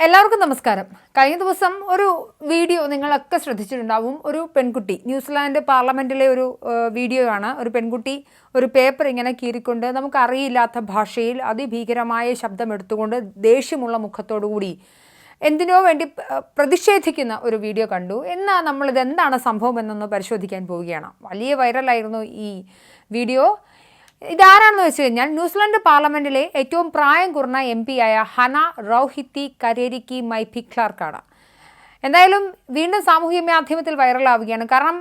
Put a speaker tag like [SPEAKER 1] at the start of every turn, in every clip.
[SPEAKER 1] എല്ലാവർക്കും നമസ്കാരം. കഴിഞ്ഞ ദിവസം ഒരു വീഡിയോ നിങ്ങളൊക്കെ ശ്രദ്ധിച്ചിട്ടുണ്ടാവും. ഒരു പെൺകുട്ടി ന്യൂസിലാൻഡ് പാർലമെന്റിലെ ഒരു വീഡിയോ ആണ് ഒരു പെൺകുട്ടി ഒരു പേപ്പർ ഇങ്ങനെ കീറിക്കൊണ്ട് നമുക്കറിയില്ലാത്ത ഭാഷയിൽ അതിഭീകരമായ ശബ്ദം എടുത്തുകൊണ്ട് ദേഷ്യമുള്ള മുഖത്തോടു കൂടി എന്തിനോ വേണ്ടി പ്രതിഷേധിക്കുന്ന ഒരു വീഡിയോ കണ്ടു. എന്നാൽ നമ്മളിത് എന്താണ് സംഭവം എന്നൊന്ന് പരിശോധിക്കാൻ പോവുകയാണ്. വലിയ വൈറലായിരുന്നു ഈ വീഡിയോ. ഇതാരാണെന്ന് വെച്ച് കഴിഞ്ഞാൽ ന്യൂസിലൻഡ് പാർലമെന്റിലെ ഏറ്റവും പ്രായം കുറഞ്ഞ എം ആയ ഹന റൌഹിത്തി കരേരിക്കി മൈഫി ക്ലാർക്കാണ്. എന്തായാലും വീണ്ടും സാമൂഹ്യ മാധ്യമത്തിൽ വൈറലാവുകയാണ്. കാരണം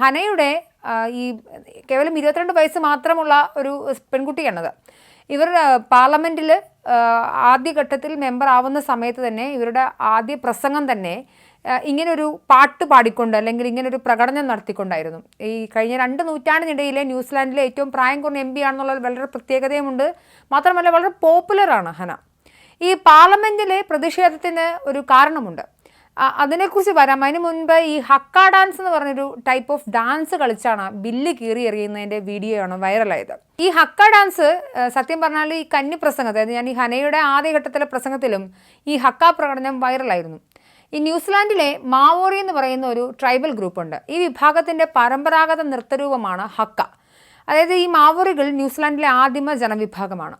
[SPEAKER 1] ഹനയുടെ ഈ കേവലം ഇരുപത്തിരണ്ട് വയസ്സ് മാത്രമുള്ള ഒരു പെൺകുട്ടിയാണത്. ഇവർ പാർലമെന്റിൽ ആദ്യഘട്ടത്തിൽ മെമ്പർ ആവുന്ന സമയത്ത് തന്നെ ഇവരുടെ ആദ്യ പ്രസംഗം തന്നെ ഇങ്ങനൊരു പാട്ട് പാടിക്കൊണ്ട് അല്ലെങ്കിൽ ഇങ്ങനൊരു പ്രകടനം നടത്തിക്കൊണ്ടായിരുന്നു. ഈ കഴിഞ്ഞ രണ്ട് നൂറ്റാണ്ടിനിടയിലെ ന്യൂസിലാൻഡിലെ ഏറ്റവും പ്രായം കുറഞ്ഞ എം പി ആണെന്നുള്ള വളരെ പ്രത്യേകതയുമുണ്ട്. മാത്രമല്ല വളരെ പോപ്പുലറാണ് ഹന. ഈ പാർലമെന്റിലെ പ്രതിഷേധത്തിന് ഒരു കാരണമുണ്ട്. അതിനെക്കുറിച്ച് വരാം. അതിന് മുൻപ് ഈ ഹക്ക ഡാൻസ് എന്ന് പറഞ്ഞൊരു ടൈപ്പ് ഓഫ് ഡാൻസ് കളിച്ചാണ് ബില്ല് കീറി എറിയുന്നതിന്റെ വീഡിയോ ആണ് വൈറലായത്. ഈ ഹക്ക ഡാൻസ് സത്യം പറഞ്ഞാൽ ഈ കന്നി പ്രസംഗം അതായത് ഞാൻ ഈ ഹനയുടെ ആദ്യഘട്ടത്തിലെ പ്രസംഗത്തിലും ഈ ഹക്ക പ്രകടനം വൈറലായിരുന്നു. ഈ ന്യൂസിലാൻഡിലെ മാവോറി എന്ന് പറയുന്ന ഒരു ട്രൈബൽ ഗ്രൂപ്പുണ്ട്. ഈ വിഭാഗത്തിന്റെ പരമ്പരാഗത നൃത്തരൂപമാണ് ഹക്ക. അതായത് ഈ മാവോറികൾ ന്യൂസിലാൻഡിലെ ആദിമ ജനവിഭാഗമാണ്.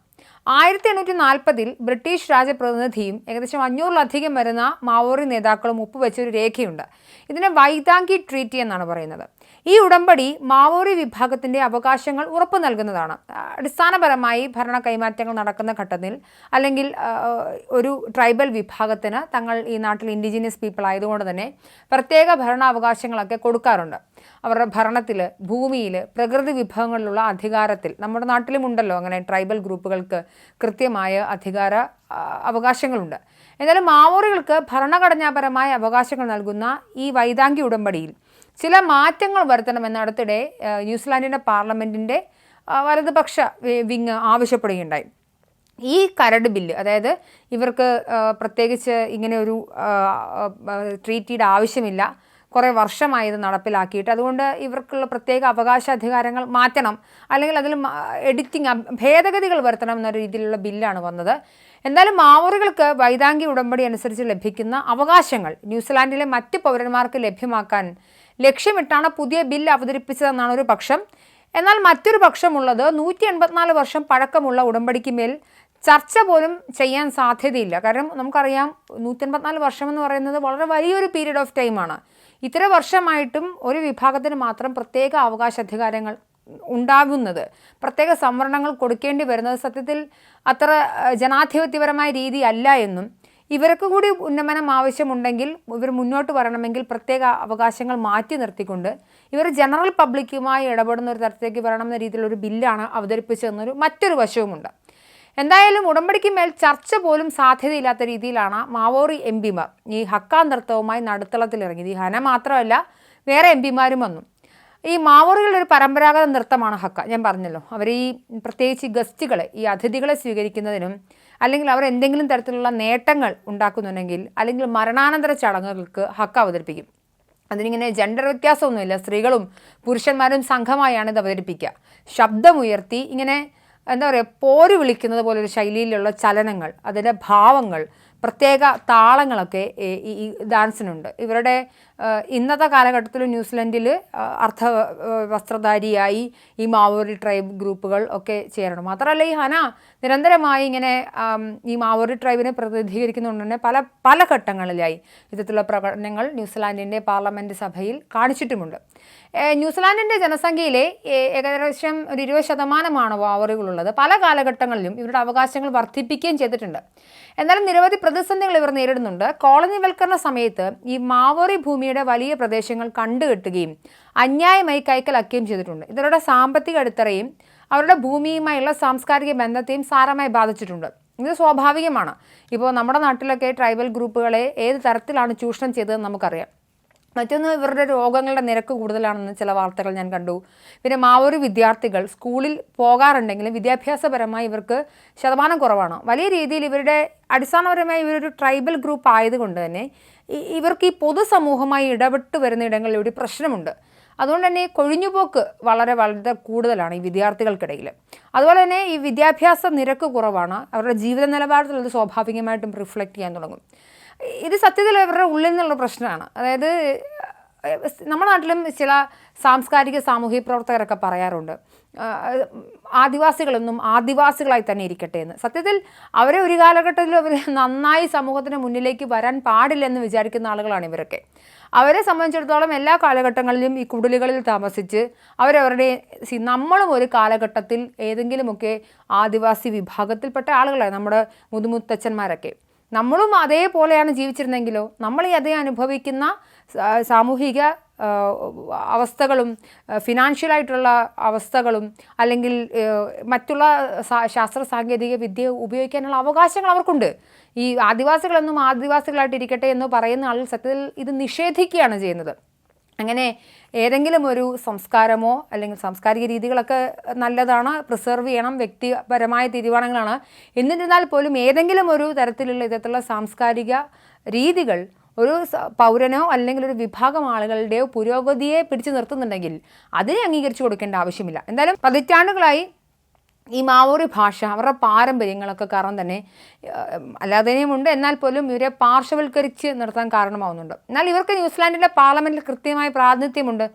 [SPEAKER 1] ആയിരത്തി എണ്ണൂറ്റി നാൽപ്പതിൽ ബ്രിട്ടീഷ് രാജപ്രതിനിധിയും ഏകദേശം അഞ്ഞൂറിലധികം വരുന്ന മാവോറി നേതാക്കളും ഒപ്പുവെച്ച ഒരു രേഖയുണ്ട്. ഇതിനെ വൈതാങ്കി ട്രീറ്റി എന്നാണ് പറയുന്നത്. ഈ ഉടമ്പടി മാവോറി വിഭാഗത്തിന്റെ അവകാശങ്ങൾ ഉറപ്പു നൽകുന്നതാണ്. അടിസ്ഥാനപരമായി ഭരണ കൈമാറ്റങ്ങൾ നടക്കുന്ന ഘട്ടത്തിൽ അല്ലെങ്കിൽ ഒരു ട്രൈബൽ വിഭാഗത്തിന് തങ്ങൾ ഈ നാട്ടിൽ ഇൻഡിജിനിയസ് പീപ്പിൾ ആയതുകൊണ്ട് തന്നെ പ്രത്യേക ഭരണാവകാശങ്ങളൊക്കെ കൊടുക്കാറുണ്ട്. അവരുടെ ഭരണത്തിൽ ഭൂമിയിൽ പ്രകൃതി വിഭവങ്ങളിലുള്ള അധികാരത്തിൽ നമ്മുടെ നാട്ടിലുമുണ്ടല്ലോ അങ്ങനെ ട്രൈബൽ ഗ്രൂപ്പുകൾക്ക് കൃത്യമായ അധികാര അവകാശങ്ങളുണ്ട്. എന്നാലും മാവോറികൾക്ക് ഭരണഘടനാപരമായ അവകാശങ്ങൾ നൽകുന്ന ഈ വൈതാങ്കി ഉടമ്പടിയിൽ ചില മാറ്റങ്ങൾ വരുത്തണമെന്ന് അടുത്തിടെ ന്യൂസിലാൻഡിന്റെ പാർലമെന്റിന്റെ വലതുപക്ഷ വിങ് ആവശ്യപ്പെടുകയുണ്ടായി. ഈ കരട് ബില്ല് അതായത് ഇവർക്ക് പ്രത്യേകിച്ച് ഇങ്ങനെ ഒരു ട്രീറ്റിയുടെ ആവശ്യമില്ല കുറേ വർഷമായി ഇത് നടപ്പിലാക്കിയിട്ട്. അതുകൊണ്ട് ഇവർക്കുള്ള പ്രത്യേക അവകാശാധികാരങ്ങൾ മാറ്റണം. അല്ലെങ്കിൽ അതിൽ എഡിറ്റിംഗ് ഭേദഗതികൾ വരുത്തണം എന്ന രീതിയിലുള്ള ബില്ലാണ് വന്നത്. എന്നാലും മാവോറികൾക്ക് വൈതാങ്കി ഉടമ്പടി അനുസരിച്ച് ലഭിക്കുന്ന അവകാശങ്ങൾ ന്യൂസിലാൻഡിലെ മറ്റ് പൗരന്മാർക്ക് ലഭ്യമാക്കാൻ ലക്ഷ്യമിട്ടാണ് പുതിയ ബില്ല് അവതരിപ്പിച്ചതെന്നാണ് ഒരു പക്ഷം. എന്നാൽ മറ്റൊരു പക്ഷമുള്ളത് നൂറ്റി എൺപത്തിനാല് വർഷം പഴക്കമുള്ള ഉടമ്പടിക്ക് മേൽ ചർച്ച പോലും ചെയ്യാൻ സാധ്യതയില്ല. കാരണം നമുക്കറിയാം നൂറ്റി എൺപത്തിനാല് വർഷം എന്ന് പറയുന്നത് വളരെ വലിയൊരു പീരീഡ് ഓഫ് ടൈമാണ്. ഇത്ര വർഷമായിട്ടും ഒരു വിഭാഗത്തിന് മാത്രം പ്രത്യേക അവകാശാധികാരങ്ങൾ ഉണ്ടാകുന്നത്. പ്രത്യേക സംവരണങ്ങൾ കൊടുക്കേണ്ടി വരുന്നത് സത്യത്തിൽ അത്ര ജനാധിപത്യപരമായ രീതി അല്ല എന്നും ഇവർക്ക് കൂടി ഉന്നമനം ആവശ്യമുണ്ടെങ്കിൽ ഇവർ മുന്നോട്ട് വരണമെങ്കിൽ പ്രത്യേക അവകാശങ്ങൾ മാറ്റി നിർത്തിക്കൊണ്ട് ഇവർ ജനറൽ പബ്ലിക്കുമായി ഇടപെടുന്ന ഒരു തരത്തിലേക്ക് വരണമെന്ന രീതിയിലുള്ള ഒരു ബില്ലാണ് അവതരിപ്പിച്ചതെന്നൊരു മറ്റൊരു വശവുമുണ്ട്. എന്തായാലും ഉടമ്പടിക്ക് മേൽ ചർച്ച പോലും സാധ്യതയില്ലാത്ത രീതിയിലാണ് മാവോറി എം പിമാർ. ഈ ഹക്കാ നൃത്തവുമായി നടുത്തളത്തിലിറങ്ങിയത് ഈ ഹന മാത്രമല്ല വേറെ എം പിമാരും വന്നു. ഈ മാവോറികളുടെ ഒരു പരമ്പരാഗത നൃത്തമാണ് ഹക്ക. ഞാൻ പറഞ്ഞല്ലോ അവർ ഈ പ്രത്യേകിച്ച് ഗസ്റ്റുകളെ ഈ അതിഥികളെ സ്വീകരിക്കുന്നതിനും അല്ലെങ്കിൽ അവർ എന്തെങ്കിലും തരത്തിലുള്ള നേട്ടങ്ങൾ ഉണ്ടാക്കുന്നുണ്ടെങ്കിൽ അല്ലെങ്കിൽ മരണാനന്തര ചടങ്ങുകൾക്ക് ഹക്ക അവതരിപ്പിക്കും. അതിനിങ്ങനെ ജെൻഡർ വ്യത്യാസമൊന്നുമില്ല. സ്ത്രീകളും പുരുഷന്മാരും സംഘമായാണ് ഇത് അവതരിപ്പിക്കുക. ശബ്ദമുയർത്തി ഇങ്ങനെ എന്താ പറയുക പോര് വിളിക്കുന്നത് പോലൊരു ശൈലിയിലുള്ള ചലനങ്ങൾ അതിന്റെ ഭാവങ്ങൾ പ്രത്യേക താളങ്ങളൊക്കെ ഈ ഡാൻസിനുണ്ട്. ഇവരുടെ ഇന്നത്തെ കാലഘട്ടത്തിൽ ന്യൂസിലൻഡിൽ അർത്ഥ വസ്ത്രധാരിയായി ഈ മാവോറി ട്രൈബ് ഗ്രൂപ്പുകൾ ഒക്കെ ചേരണം. മാത്രമല്ല ഈ ഹന നിരന്തരമായി ഇങ്ങനെ ഈ മാവോറി ട്രൈബിനെ പ്രതിനിധീകരിക്കുന്നതുകൊണ്ട് തന്നെ പല പല ഘട്ടങ്ങളിലായി. ഇത്തരത്തിലുള്ള പ്രകടനങ്ങൾ ന്യൂസിലാൻഡിന്റെ പാർലമെന്റ് സഭയിൽ കാണിച്ചിട്ടുമുണ്ട്. ന്യൂസിലാൻഡിന്റെ ജനസംഖ്യയിലെ ഏകദേശം ഒരു ഇരുപത് ശതമാനമാണ് മാവോറികളുള്ളത്. പല കാലഘട്ടങ്ങളിലും ഇവരുടെ അവകാശങ്ങൾ വർദ്ധിപ്പിക്കുകയും ചെയ്തിട്ടുണ്ട്. എന്നാലും നിരവധി പ്രതിസന്ധികൾ ഇവർ നേരിടുന്നുണ്ട്. കോളനിവൽക്കരണ സമയത്ത് ഈ മാവോറി ഭൂമിയുടെ വലിയ പ്രദേശങ്ങൾ കണ്ടുകെട്ടുകയും അന്യായമായി കൈക്കലാക്കുകയും ചെയ്തിട്ടുണ്ട്. ഇവരുടെ സാമ്പത്തിക അടിത്തറയും അവരുടെ ഭൂമിയുമായുള്ള സാംസ്കാരിക ബന്ധത്തെയും സാരമായി ബാധിച്ചിട്ടുണ്ട്. ഇത് സ്വാഭാവികമാണ്. ഇപ്പോൾ നമ്മുടെ നാട്ടിലൊക്കെ ട്രൈബൽ ഗ്രൂപ്പുകളെ ഏത് തരത്തിലാണ് ചൂഷണം ചെയ്തതെന്ന് നമുക്കറിയാം. മറ്റൊന്ന് ഇവരുടെ രോഗങ്ങളുടെ നിരക്ക് കൂടുതലാണെന്ന് ചില വാർത്തകൾ ഞാൻ കണ്ടു. പിന്നെ മാവൂര് വിദ്യാർത്ഥികൾ സ്കൂളിൽ പോകാറുണ്ടെങ്കിലും വിദ്യാഭ്യാസപരമായി ഇവർക്ക് ശതമാനം കുറവാണ്. വലിയ രീതിയിൽ ഇവരുടെ അടിസ്ഥാനപരമായി ഇവരൊരു ട്രൈബൽ ഗ്രൂപ്പ് ആയതുകൊണ്ട് തന്നെ ഇവർക്ക് ഈ പൊതുസമൂഹമായി ഇടപെട്ട് വരുന്ന ഇടങ്ങളിൽ ഒരു പ്രശ്നമുണ്ട്. അതുകൊണ്ട് തന്നെ കൊഴിഞ്ഞുപോക്ക് വളരെ വളരെ കൂടുതലാണ് ഈ വിദ്യാർത്ഥികൾക്കിടയിൽ. അതുപോലെ തന്നെ ഈ വിദ്യാഭ്യാസ നിരക്ക് കുറവാണ്. അവരുടെ ജീവിത നിലവാരത്തിൽ അത് സ്വാഭാവികമായിട്ടും റിഫ്ലക്റ്റ് ചെയ്യാൻ തുടങ്ങും. ഇത് സത്യത്തിൽ അവരുടെ ഉള്ളിൽ നിന്നുള്ള പ്രശ്നമാണ്. അതായത് നമ്മുടെ നാട്ടിലും ചില സാംസ്കാരിക സാമൂഹിക പ്രവർത്തകരൊക്കെ പറയാറുണ്ട്. ആദിവാസികളൊന്നും ആദിവാസികളായി തന്നെ ഇരിക്കട്ടെ എന്ന്. സത്യത്തിൽ അവരെ ഒരു കാലഘട്ടത്തിൽ അവർ നന്നായി സമൂഹത്തിന് മുന്നിലേക്ക് വരാൻ പാടില്ലെന്ന് വിചാരിക്കുന്ന ആളുകളാണ് ഇവരൊക്കെ. അവരെ സംബന്ധിച്ചിടത്തോളം എല്ലാ കാലഘട്ടങ്ങളിലും ഈ കുടിലുകളിൽ താമസിച്ച് അവരവരുടെ നമ്മളും ഒരു കാലഘട്ടത്തിൽ ഏതെങ്കിലുമൊക്കെ ആദിവാസി വിഭാഗത്തിൽപ്പെട്ട ആളുകളാണ് നമ്മുടെ മുതുമുത്തച്ഛന്മാരൊക്കെ. നമ്മളും അതേപോലെയാണ് ജീവിച്ചിരുന്നെങ്കിലോ? നമ്മൾ ഈ അതേ അനുഭവിക്കുന്ന സാമൂഹിക അവസ്ഥകളും ഫിനാൻഷ്യലായിട്ടുള്ള അവസ്ഥകളും അല്ലെങ്കിൽ മറ്റുള്ള ശാസ്ത്ര സാങ്കേതിക വിദ്യ ഉപയോഗിക്കാനുള്ള അവകാശങ്ങൾ അവർക്കുണ്ട്. ഈ ആദിവാസികളെന്നും ആദിവാസികളായിട്ടിരിക്കട്ടെ എന്ന് പറയുന്ന ആളുകൾ സത്യത്തിൽ ഇത് നിഷേധിക്കുകയാണ് ചെയ്യുന്നത്. അങ്ങനെ ഏതെങ്കിലും ഒരു സംസ്കാരമോ അല്ലെങ്കിൽ സാംസ്കാരിക രീതികളൊക്കെ നല്ലതാണ് പ്രിസർവ് ചെയ്യണം വ്യക്തിപരമായ തീരുമാനങ്ങളാണ്. എന്നിരുന്നാൽ പോലും ഏതെങ്കിലും ഒരു തരത്തിലുള്ള ഇത്തരത്തിലുള്ള സാംസ്കാരിക രീതികൾ ഒരു പൗരനോ അല്ലെങ്കിൽ ഒരു വിഭാഗം ആളുകളുടെയോ പുരോഗതിയെ പിടിച്ചു നിർത്തുന്നുണ്ടെങ്കിൽ അതിനെ അംഗീകരിച്ചു കൊടുക്കേണ്ട ആവശ്യമില്ല. എന്തായാലും പതിറ്റാണ്ടുകളായി ഈ മാവോറി ഭാഷ അവരുടെ പാരമ്പര്യങ്ങളൊക്കെ കാരണം തന്നെ അല്ലാതെയും ഉണ്ട്. എന്നാൽ പോലും ഇവരെ പാർശ്വവൽക്കരിച്ച് നിർത്താൻ കാരണമാവുന്നുണ്ട്. എന്നാൽ ഇവർക്ക് ന്യൂസിലാൻഡിന്റെ പാർലമെന്റിൽ കൃത്യമായ പ്രാതിനിധ്യമുണ്ട്.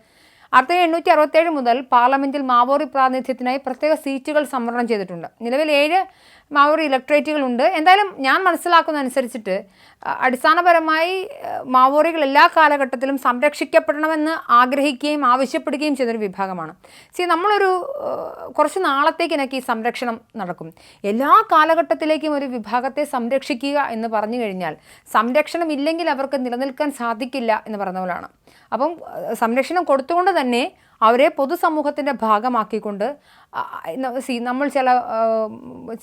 [SPEAKER 1] ആയിരത്തി എണ്ണൂറ്റി അറുപത്തേഴ് മുതൽ പാർലമെന്റിൽ മാവോറി പ്രാതിനിധ്യത്തിനായി പ്രത്യേക സീറ്റുകൾ സംവരണം ചെയ്തിട്ടുണ്ട്. നിലവിൽ ഏഴ് മാവോറി ഇലക്ട്രേറ്റുകളുണ്ട്. എന്തായാലും ഞാൻ മനസ്സിലാക്കുന്ന അനുസരിച്ചിട്ട് അടിസ്ഥാനപരമായി മാവോറികൾ എല്ലാ കാലഘട്ടത്തിലും സംരക്ഷിക്കപ്പെടണമെന്ന് ആഗ്രഹിക്കുകയും ആവശ്യപ്പെടുകയും ചെയ്തൊരു വിഭാഗമാണ്. സി നമ്മളൊരു കുറച്ച് കുറച്ച് നാളത്തേക്കിനൊക്കെ ഈ സംരക്ഷണം നടക്കും. എല്ലാ കാലഘട്ടത്തിലേക്കും ഒരു വിഭാഗത്തെ സംരക്ഷിക്കുക എന്ന് പറഞ്ഞു കഴിഞ്ഞാൽ സംരക്ഷണം ഇല്ലെങ്കിൽ അവർക്ക് നിലനിൽക്കാൻ സാധിക്കില്ല എന്ന് പറഞ്ഞ പോലാണ്. അപ്പം സംരക്ഷണം കൊടുത്തുകൊണ്ട് തന്നെ അവരെ പൊതുസമൂഹത്തിന്റെ ഭാഗമാക്കിക്കൊണ്ട് സി നമ്മൾ ചില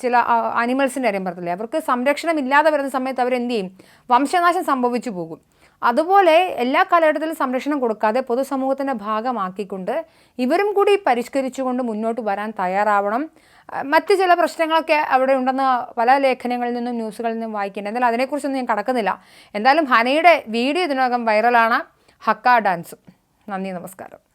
[SPEAKER 1] ചില അനിമൽസിന്റെ കാര്യം പറഞ്ഞില്ലേ അവർക്ക് സംരക്ഷണം ഇല്ലാതെ വരുന്ന സമയത്ത് അവരെന്ത് ചെയ്യും? വംശനാശം സംഭവിച്ചു പോകും. അതുപോലെ എല്ലാ കാലഘട്ടത്തിലും സംരക്ഷണം കൊടുക്കാതെ പൊതുസമൂഹത്തിന്റെ ഭാഗമാക്കിക്കൊണ്ട് ഇവരും കൂടി പരിഷ്കരിച്ചുകൊണ്ട് മുന്നോട്ട് വരാൻ തയ്യാറാവണം. മറ്റ് ചില പ്രശ്നങ്ങളൊക്കെ അവിടെ ഉണ്ടെന്ന് പല ലേഖനങ്ങളിൽ നിന്നും ന്യൂസുകളിൽ നിന്നും വായിക്കുന്നുണ്ട് എന്നാൽ അതിനെക്കുറിച്ചൊന്നും ഞാൻ കടക്കുന്നില്ല. എന്തായാലും ഹനയുടെ വീഡിയോ ഇതിനകം വൈറലാണ്. ഹക്ക ഡാൻസും. നന്ദി നമസ്കാരം.